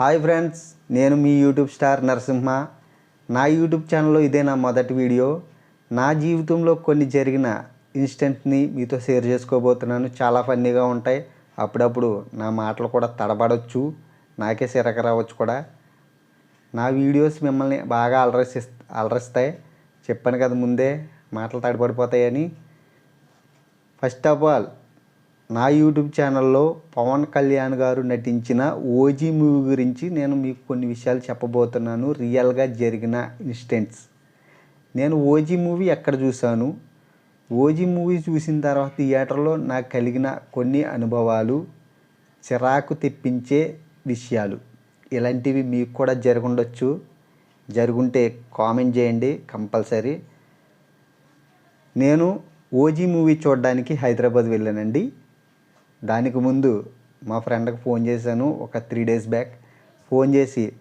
Hi friends నేను మీ YouTube star Narasimha. నా YouTube ఛానల్లో ఇదే నా మొదటి వీడియో. నా జీవితంలో కొన్ని జరిగిన ఇన్స్టెంట్ని మీతో షేర్ చేసుకోబోతున్నాను. చాలా ఫన్నీగా ఉంటాయి. అప్పుడప్పుడు నా మాటలు కూడా తడబడవచ్చు నాకే సిరక రావచ్చు కూడా. నా వీడియోస్ మిమ్మల్ని బాగా అలరసి అలరిస్తాయి. చెప్పాను కదా ముందే మాటలు తడబడిపోతాయని. ఫస్ట్ ఆఫ్ ఆల్ నా యూట్యూబ్ ఛానల్లో పవన్ కళ్యాణ్ గారు నటించిన ఓజీ మూవీ గురించి నేను మీకు కొన్ని విషయాలు చెప్పబోతున్నాను రియల్గా జరిగిన ఇన్స్టెంట్స్ నేను ఓజీ మూవీ ఎక్కడ చూశాను? ఓజీ మూవీ చూసిన తర్వాత థియేటర్లో నాకు కలిగిన కొన్ని అనుభవాలు చిరాకు తెప్పించే విషయాలు. ఇలాంటివి మీకు కూడా జరుగుండొచ్చు. జరుగుంటే కామెంట్ చేయండి కంపల్సరీ. నేను ఓజీ మూవీ చూడడానికి హైదరాబాద్ వెళ్ళానండి. దానికి ముందు మా ఫ్రెండ్కి ఫోన్ చేశాను ఒక త్రీ డేస్ బ్యాక్. ఫోన్ చేసి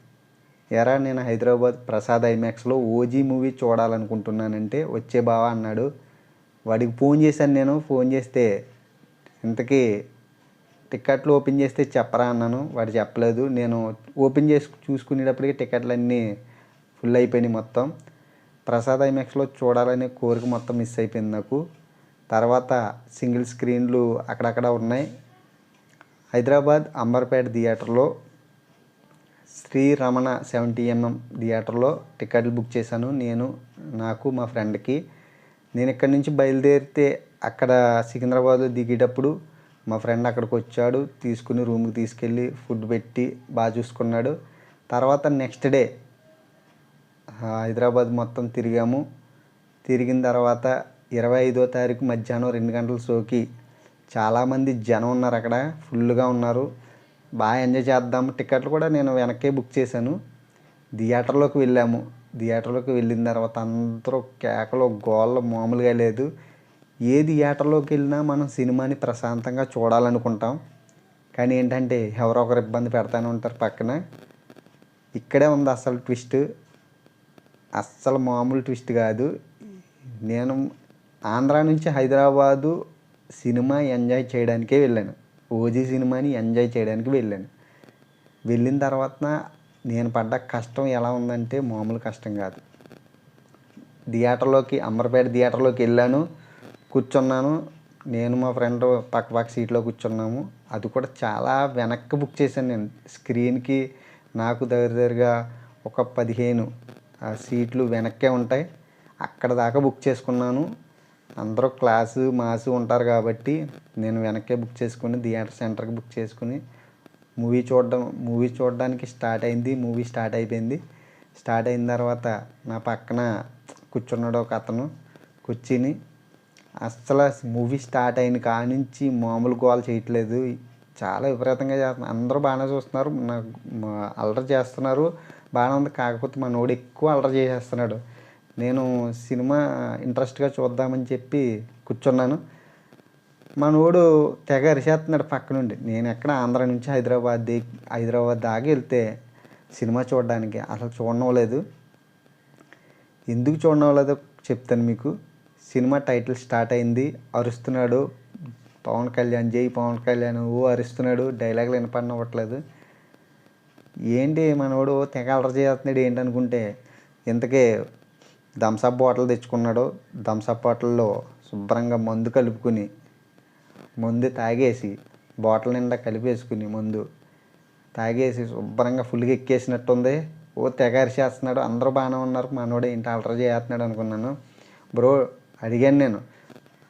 ఎరా నేను హైదరాబాద్ ప్రసాద్ ఐమాక్స్లో ఓజీ మూవీ చూడాలనుకుంటున్నానంటే వచ్చే బావా అన్నాడు. వాడికి ఫోన్ చేశాను నేను. ఫోన్ చేస్తే ఇంతకీ టికెట్లు ఓపెన్ చేస్తే చెప్పరా అన్నాను. వాడు చెప్పలేదు. నేను ఓపెన్ చేసి చూసుకునేటప్పటికి టికెట్లు అన్నీ ఫుల్ అయిపోయినాయి మొత్తం. ప్రసాద్ ఐమాక్స్లో చూడాలనే కోరిక మొత్తం మిస్ అయిపోయింది నాకు. తర్వాత సింగిల్ స్క్రీన్లు అక్కడక్కడ ఉన్నాయి. హైదరాబాద్ అంబర్పేట థియేటర్లో శ్రీ రమణ సెవెంటీ ఎంఎం థియేటర్లో టికెట్లు బుక్ చేశాను నేను నాకు మా ఫ్రెండ్కి. నేను ఇక్కడి నుంచి బయలుదేరితే అక్కడ సికింద్రాబాద్లో దిగేటప్పుడు మా ఫ్రెండ్ అక్కడికి వచ్చాడు తీసుకుని రూమ్కి తీసుకెళ్ళి ఫుడ్ పెట్టి బాగా చూసుకున్నాడు. తర్వాత నెక్స్ట్ డే హైదరాబాద్ మొత్తం తిరిగాము. తిరిగిన తర్వాత ఇరవై ఐదో తారీఖు మధ్యాహ్నం రెండు గంటల షోకి చాలామంది జనం ఉన్నారు అక్కడ ఫుల్గా ఉన్నారు. బాగా ఎంజాయ్ చేద్దాం. టికెట్లు కూడా నేను వెనక్కే బుక్ చేశాను. థియేటర్లోకి వెళ్ళాము. థియేటర్లోకి వెళ్ళిన తర్వాత అందరూ కేకలు గోళ్ళ మామూలుగా లేదు. ఏ థియేటర్లోకి వెళ్ళినా మనం సినిమాని ప్రశాంతంగా చూడాలనుకుంటాం. కానీ ఏంటంటే ఎవరో ఒకరు ఇబ్బంది పెడతానే ఉంటారు పక్కన. ఇక్కడే ఉంది అసలు ట్విస్ట్. అస్సలు మామూలు ట్విస్ట్ కాదు. నేను ఆంధ్ర నుంచి హైదరాబాదు సినిమా ఎంజాయ్ చేయడానికే వెళ్ళాను. ఓజీ సినిమాని ఎంజాయ్ చేయడానికి వెళ్ళాను. వెళ్ళిన తర్వాత నేను పడ్డ కష్టం ఎలా ఉందంటే మామూలు కష్టం కాదు. థియేటర్లోకి అమర్పేట థియేటర్లోకి వెళ్ళాను కూర్చున్నాను. నేను మా ఫ్రెండ్ పక్క పక్క సీట్లో కూర్చున్నాము. అది కూడా చాలా వెనక్కి బుక్ చేశాను నేను. స్క్రీన్కి నాకు దగ్గర దగ్గరగా ఒక పదిహేను ఆ సీట్లు వెనక్కే ఉంటాయి. అక్కడ దాకా బుక్ చేసుకున్నాను. అందరూ క్లాసు మాసు ఉంటారు కాబట్టి నేను వెనక్కే బుక్ చేసుకుని థియేటర్ సెంటర్కి బుక్ చేసుకుని మూవీ చూడడం మూవీ చూడడానికి స్టార్ట్ అయింది మూవీ స్టార్ట్ అయిపోయింది. స్టార్ట్ అయిన తర్వాత నా పక్కన కూర్చున్నాడు ఒక అతను కూర్చుని అస్సలు మూవీ స్టార్ట్ అయిన కానించి మామూలు గోల్ చేయట్లేదు. చాలా విపరీతంగా చేస్తున్నారు అందరూ బాగానే చూస్తున్నారు నాకు అల్లరి చేస్తున్నారు బాగానే ఉంది. కాకపోతే మా నోడు ఎక్కువ అల్లరి చేసేస్తున్నాడు. నేను సినిమా ఇంట్రెస్ట్గా చూద్దామని చెప్పి కూర్చున్నాను. మనోడు తెగ అరిచేస్తున్నాడు పక్క నుండి నేను ఎక్కడ ఆంధ్ర నుంచి హైదరాబాద్ హైదరాబాద్ దాకా వెళ్తే సినిమా చూడడానికి అసలు చూడనవలేదు ఎందుకు చూడనవలేదో చెప్తాను మీకు. సినిమా టైటిల్ స్టార్ట్ అయింది. అరుస్తున్నాడు. పవన్ కళ్యాణ్ జై పవన్ కళ్యాణ్ ఓ అరుస్తున్నాడు. డైలాగులు వినపడనవ్వట్లేదు. ఏంటి మనోడు తెగ అలర్ చేస్తున్నాడు ఏంటనుకుంటే ఇంతకే థమ్సప్ బాటిల్ తెచ్చుకున్నాడు థమ్సప్ బాటిల్లో శుభ్రంగా మందు కలుపుకుని మందు తాగేసి బాటిల్ నిండా కలిపేసుకుని మందు తాగేసి శుభ్రంగా ఫుల్గా ఎక్కేసినట్టుంది. ఓ తెగారి చేస్తున్నాడు అందరూ బాగానే ఉన్నారు మనోడు ఏంటి అల్టర్ చేస్తున్నాడు అనుకున్నాను. బ్రో అడిగాను నేను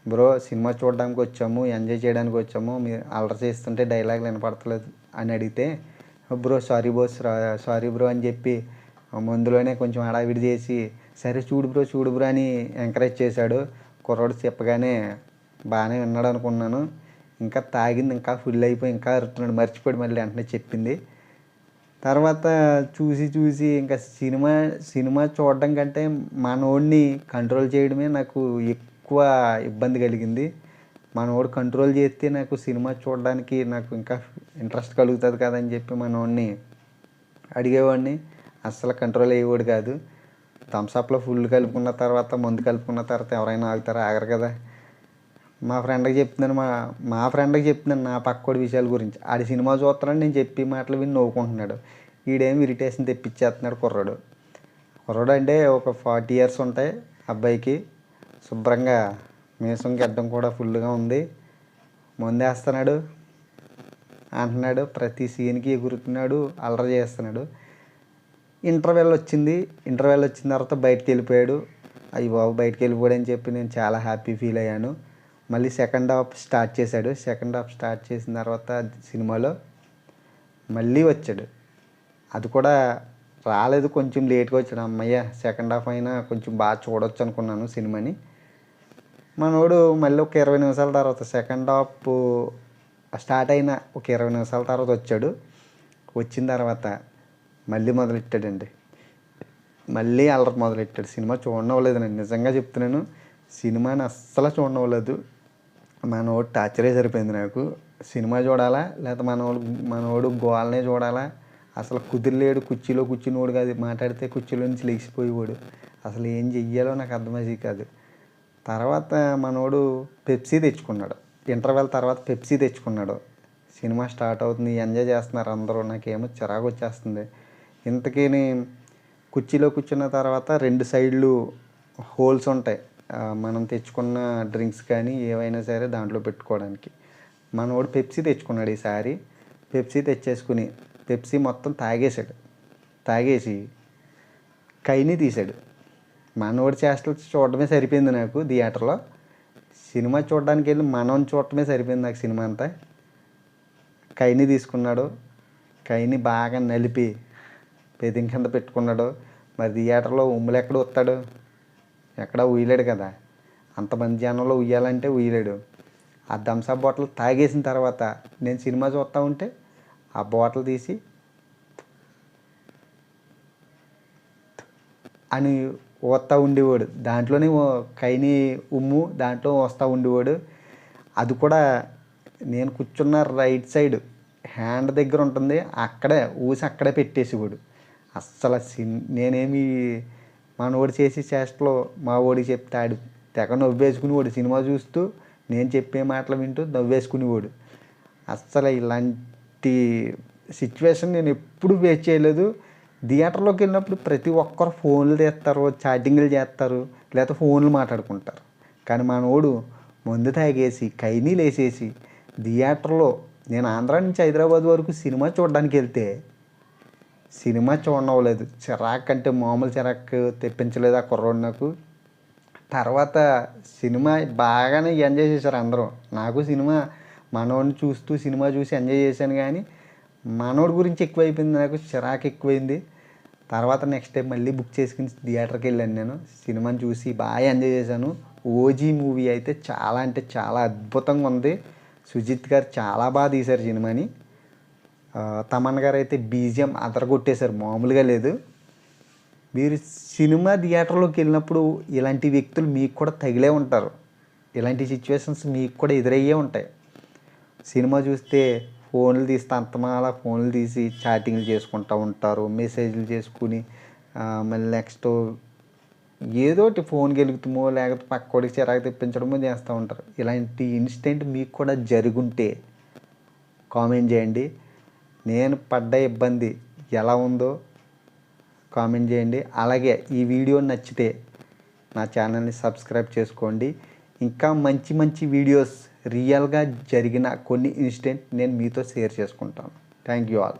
బ్రో సినిమా చూడడానికి వచ్చాము ఎంజాయ్ చేయడానికి వచ్చాము మీరు అల్టర్ చేస్తుంటే డైలాగ్ వినపడతలేదు అని అడిగితే bro sorry boss sorry bro అని చెప్పి ముందులోనే కొంచెం హడావిడి చేసి సరే చూడు బ్రో చూడు బ్రో అని ఎంకరేజ్ చేశాడు. కుర్రోడు చెప్పగానే బాగానే విన్నాడు అనుకున్నాను. ఇంకా తాగింది ఇంకా ఫుల్ అయిపోయి ఇంకా అరుతున్నాడు మర్చిపోయాడు మళ్ళీ వెంటనే చెప్పింది. తర్వాత చూసి చూసి ఇంకా సినిమా సినిమా చూడడం కంటే మనోడిని కంట్రోల్ చేయడమే నాకు ఎక్కువ ఇబ్బంది కలిగింది. మనోడు కంట్రోల్ చేస్తే నాకు సినిమా చూడడానికి నాకు ఇంకా ఇంట్రెస్ట్ కలుగుతుంది కదని చెప్పి మనోడిని అడిగేవాడిని. అస్సలు కంట్రోల్ అయ్యేవాడు కాదు. థమ్స్అప్లో ఫుల్ కలుపుకున్న తర్వాత మందు కలుపుకున్న తర్వాత ఎవరైనా ఆగుతారా? ఆగరు కదా. మా ఫ్రెండ్కి చెప్తున్నాను మా మా ఫ్రెండ్కి చెప్తున్నాను నా పక్కోడి విషయాల గురించి. ఆడి సినిమా చూస్తానని నేను చెప్పి మాటలు విని నవ్వుకుంటున్నాడు. ఈడేమి ఇరిటేషన్ తెప్పించేస్తున్నాడు కుర్రాడు. కుర్రాడు అంటే ఒక ఫార్టీ ఇయర్స్ ఉంటాయి అబ్బాయికి. శుభ్రంగా మీసం గడ్డం కూడా ఫుల్గా ఉంది. మందేస్తున్నాడు అంటున్నాడు ప్రతి సీన్కి ఎగురుతున్నాడు అల్లరి చేస్తున్నాడు. ఇంటర్వెల్ వచ్చింది. ఇంటర్వెల్ వచ్చిన తర్వాత బయటికి వెళ్ళిపోయాడు. అయ్యి బాబు బయటకు వెళ్ళిపోయాడు అని చెప్పి నేను చాలా హ్యాపీ ఫీల్ అయ్యాను. మళ్ళీ సెకండ్ హాఫ్ స్టార్ట్ చేశాడు. సెకండ్ హాఫ్ స్టార్ట్ చేసిన తర్వాత సినిమాలో మళ్ళీ వచ్చాడు. అది కూడా రాలేదు కొంచెం లేట్గా వచ్చాడు. అమ్మయ్య సెకండ్ హాఫ్ అయినా కొంచెం బాగా చూడొచ్చు అనుకున్నాను సినిమాని. మనోడు మళ్ళీ ఒక ఇరవై నిమిషాల తర్వాత సెకండ్ హాఫ్ స్టార్ట్ అయిన ఒక ఇరవై నిమిషాల తర్వాత వచ్చాడు. వచ్చిన తర్వాత మళ్ళీ మొదలెట్టాడండి. మళ్ళీ అల్లరి మొదలెట్టాడు. సినిమా చూడనవ్వలేదు నేను. నిజంగా చెప్తున్నాను సినిమాని అస్సలు చూడనవ్వలేదు. మనోడు టార్చరే సరిపోయింది నాకు. సినిమా చూడాలా? లేకపోతే మనోడు మనోడు గోవాలనే చూడాలా? అసలు కుదిరలేడు కుర్చీలో కూర్చునివాడు కాదు. మాట్లాడితే కుర్చీలో నుంచి లేచిపోయేవాడు అసలు ఏం చెయ్యాలో నాకు అర్థమయ్యేది కాదు. తర్వాత మనోడు పెప్సీ తెచ్చుకున్నాడు. ఇంటర్వెల్ తర్వాత పెప్సీ తెచ్చుకున్నాడు. సినిమా స్టార్ట్ అవుతుంది. ఎంజాయ్ చేస్తున్నారు అందరూ. నాకేమో చిరాకు వచ్చేస్తుంది. ఇంతకీ కుర్చీలో కూర్చున్న తర్వాత రెండు సైడ్లు హోల్స్ ఉంటాయి. మనం తెచ్చుకున్న డ్రింక్స్ కానీ ఏవైనా సరే దాంట్లో పెట్టుకోవడానికి. మనోడు పెప్సీ తెచ్చుకున్నాడు ఈసారి. పెప్సీ తెచ్చేసుకుని పెప్సీ మొత్తం తాగేశాడు. తాగేసి కైని తీశాడు. మనోడి చేష్టలు చూడడమే సరిపోయింది నాకు థియేటర్లో. సినిమా చూడడానికి వెళ్ళి మనం చూడటమే సరిపోయింది నాకు సినిమా అంతా. కైని తీసుకున్నాడు. కైని బాగా నలిపి పెదిం కింద పెట్టుకున్నాడు. మరి థియేటర్లో ఉమ్ములు ఎక్కడ వస్తాడు? ఎక్కడ ఉయ్యలేడు కదా. అంతమంది జనంలో ఉయ్యాలంటే ఉయ్యలేడు. ఆ థమ్స్అప్ బాటిల్ తాగేసిన తర్వాత నేను సినిమా చూస్తూ ఉంటే ఆ బాటిల్ తీసి అని వస్తూ ఉండేవాడు. దాంట్లోనే కైని ఉమ్ము దాంట్లో వస్తూ ఉండేవాడు. అది కూడా నేను కూర్చున్న రైట్ సైడ్ హ్యాండ్ దగ్గర ఉంటుంది. అక్కడే ఊసి అక్కడే పెట్టేసేవాడు. అస్సలు సిన్ నేనేమి మనోడు చేసే చేష్టలో మా ఓడికి చెప్తే ఆడు తెగ నవ్వేసుకునేవాడు సినిమా చూస్తూ నేను చెప్పే మాటలు వింటూ నవ్వేసుకునేవాడు అస్సలు ఇలాంటి సిచ్యువేషన్ నేను ఎప్పుడు ఫేస్ చేయలేదు. థియేటర్లోకి వెళ్ళినప్పుడు ప్రతి ఒక్కరు ఫోన్లు తీస్తారు చాటింగ్లు చేస్తారు లేకపోతే ఫోన్లు మాట్లాడుకుంటారు. కానీ మనోడు మందు తాగేసి కైనీలు వేసేసి థియేటర్లో నేను ఆంధ్రా నుంచి హైదరాబాద్ వరకు సినిమా చూడడానికి వెళ్తే సినిమా చూడనవ్వలేదు. చిరాకు అంటే మామూలు చిరాకు తెప్పించలేదు ఆ కుర్రోడు నాకు. తర్వాత సినిమా బాగానే ఎంజాయ్ చేశారు అందరూ. నాకు సినిమా మనోడిని చూస్తూ సినిమా చూసి ఎంజాయ్ చేశాను కానీ మనోడి గురించి ఎక్కువైపోయింది నాకు చిరాకు ఎక్కువైంది. తర్వాత నెక్స్ట్ టైం మళ్ళీ బుక్ చేసుకుని థియేటర్కి వెళ్ళాను నేను. సినిమాని చూసి బాగా ఎంజాయ్ చేశాను. ఓజీ మూవీ అయితే చాలా అంటే చాలా అద్భుతంగా ఉంది. సుజిత్ గారు చాలా బాగా తీశారు సినిమాని. తమన్ గారు అయితే బీజిఎం అదరగొట్టేశారు. మామూలుగా లేదు. మీరు సినిమా థియేటర్లోకి వెళ్ళినప్పుడు ఇలాంటి వ్యక్తులు మీకు కూడా తగిలే ఉంటారు. ఇలాంటి సిచ్యువేషన్స్ మీకు కూడా ఎదురయ్యే ఉంటాయి. సినిమా చూస్తే ఫోన్లు తీస్తే అంతమాల ఫోన్లు తీసి చాటింగ్లు చేసుకుంటూ ఉంటారు. మెసేజ్లు చేసుకుని మళ్ళీ నెక్స్ట్ ఏదోటి ఫోన్ గెలుగుతామో లేకపోతే పక్కోడికి చిరాకు తెప్పించడమో చేస్తూ ఉంటారు. ఇలాంటి ఇన్సిడెంట్ మీకు కూడా జరుగుంటే కామెంట్ చేయండి. నేను పడ్డ ఇబ్బంది ఎలా ఉందో కామెంట్ చేయండి. అలాగే ఈ వీడియో నచ్చితే నా ఛానల్ని సబ్స్క్రైబ్ చేసుకోండి. ఇంకా మంచి మంచి వీడియోస్ రియల్గా జరిగిన కొన్ని ఇన్సిడెంట్ నేను మీతో షేర్ చేసుకుంటాను. Thank you all.